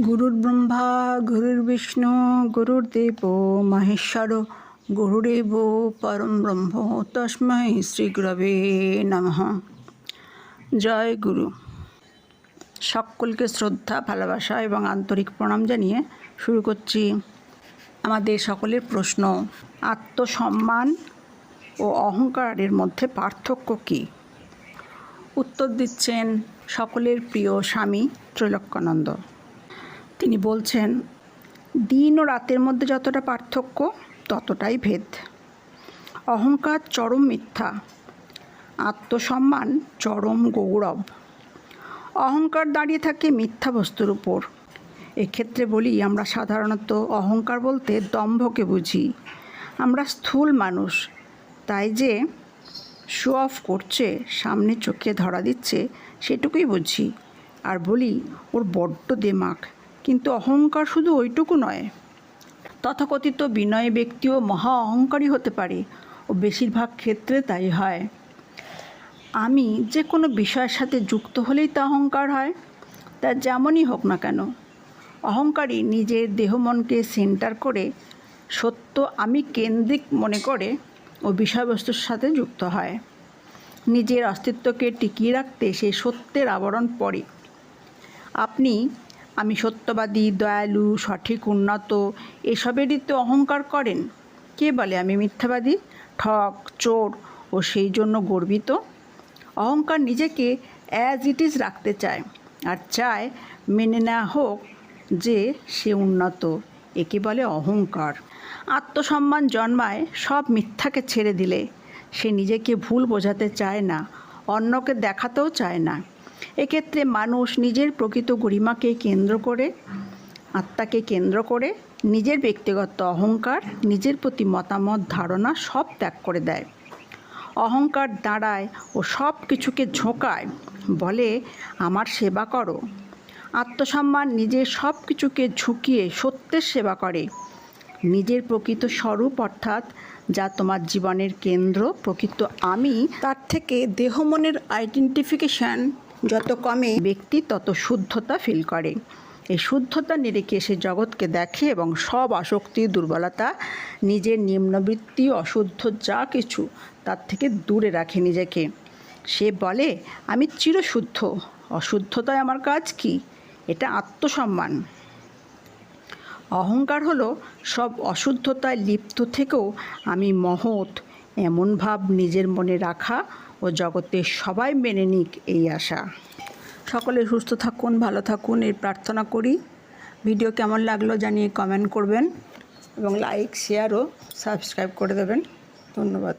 গুরুর ব্রহ্মা, গুরুর বিষ্ণু, গুরুর গুরুর্দেব মহেশ্বর, গুরুদেব, পরম ব্রহ্ম, তস্মৈ শ্রী গুরবে নমঃ। জয় গুরু। সকলকে শ্রদ্ধা, ভালোবাসা এবং আন্তরিক প্রণাম জানিয়ে শুরু করছি আমাদের সকলের প্রশ্ন, আত্মসম্মান ও অহংকারের মধ্যে পার্থক্য কী? উত্তর দিচ্ছেন সকলের প্রিয় স্বামী ত্রৈলোক্যানন্দ। তিনি বলছেন, দিন ও রাতের মধ্যে যতটা পার্থক্য, ততটাই ভেদ। অহংকার চরম মিথ্যা, আত্মসম্মান চরম গৌরব। অহংকার দাঁড়িয়ে থাকে মিথ্যা বস্তুর উপর। এক্ষেত্রে বলি, আমরা সাধারণত অহংকার বলতে দম্ভকে বুঝি। আমরা স্থূল মানুষ। তাই যে শো অফ করছে, সামনে চোখে ধরা দিচ্ছে, সেটুকুই বুঝি। আর বলি, ওর বড্ড দেমাক। কিন্তু অহংকার শুধু ওইটুকু নয়। তথাকথিত বিনয় ব্যক্তিও মহা অহংকারী হতে পারে ও বেশিরভাগ ক্ষেত্রে তাই হয়। আমি যে কোনো বিষয়ের সাথে যুক্ত হলেই তা অহংকার হয়, তা যেমনই হোক না কেন। অহংকারী নিজের দেহ মনকে সেন্টার করে সত্য আমি কেন্দ্রিক মনে করে ও বিষয়বস্তুর সাথে যুক্ত হয়। নিজের অস্তিত্বকে টিকিয়ে রাখতে সে সত্যের আবরণ পড়ে। আপনি আমি সত্যবাদী, দয়ালু, সঠিক, উন্নত, এসবেরই তো অহংকার করেন। কে বলে আমি মিথ্যাবাদী? ঠক, চোর ও সেই জন্য গর্বিত। অহংকার নিজেকে অ্যাজ ইট ইজ রাখতে চায় আর চায় মেনে নেওয়া হোক যে সে উন্নত, একে বলে অহংকার। আত্মসম্মান জন্মায় সব মিথ্যাকে ছেড়ে দিলে। সে নিজেকে ভুল বোঝাতে চায় না, অন্যকে দেখাতেও চায় না। এক্ষেত্রে মানুষ নিজের প্রকৃত গরিমাকে কেন্দ্র করে, আত্মাকে কেন্দ্র করে, নিজের ব্যক্তিগত অহংকার, নিজের প্রতি মতামত, ধারণা সব ত্যাগ করে দেয়। অহংকার দাঁড়ায় ও সব কিছুকে ঝোঁকায়, বলে, আমার সেবা করো। আত্মসম্মান নিজের সব কিছুকে ঝুঁকিয়ে সত্যের সেবা করে। নিজের প্রকৃত স্বরূপ অর্থাৎ যা তোমার জীবনের কেন্দ্র, প্রকৃত আমি, তার থেকে দেহ মনের আইডেন্টিফিকেশান যত কমে ব্যক্তি, তত শুদ্ধতা ফিল করে। এই শুদ্ধতা নিরেখে সে জগৎকে দেখে এবং সব আসক্তি, দুর্বলতা, নিজের নিম্নবৃত্তি, অশুদ্ধ যা কিছু তার থেকে দূরে রাখে নিজেকে। সে বলে, আমি চিরশুদ্ধ। অশুদ্ধতায় আমার কাজ কি? এটা আত্মসম্মান। অহংকার হলো সব অশুদ্ধতায় লিপ্ত থেকেও আমি মহৎ এমন ভাব নিজের মনে রাখা ও জগতের সবাই মেনে নিক এই আশা। সকলে সুস্থ থাকুন, ভালো থাকুন এই প্রার্থনা করি। ভিডিও কেমন লাগল জানিয়ে কমেন্ট করবেন এবং লাইক শেয়ার ও সাবস্ক্রাইব করে দেবেন। ধন্যবাদ।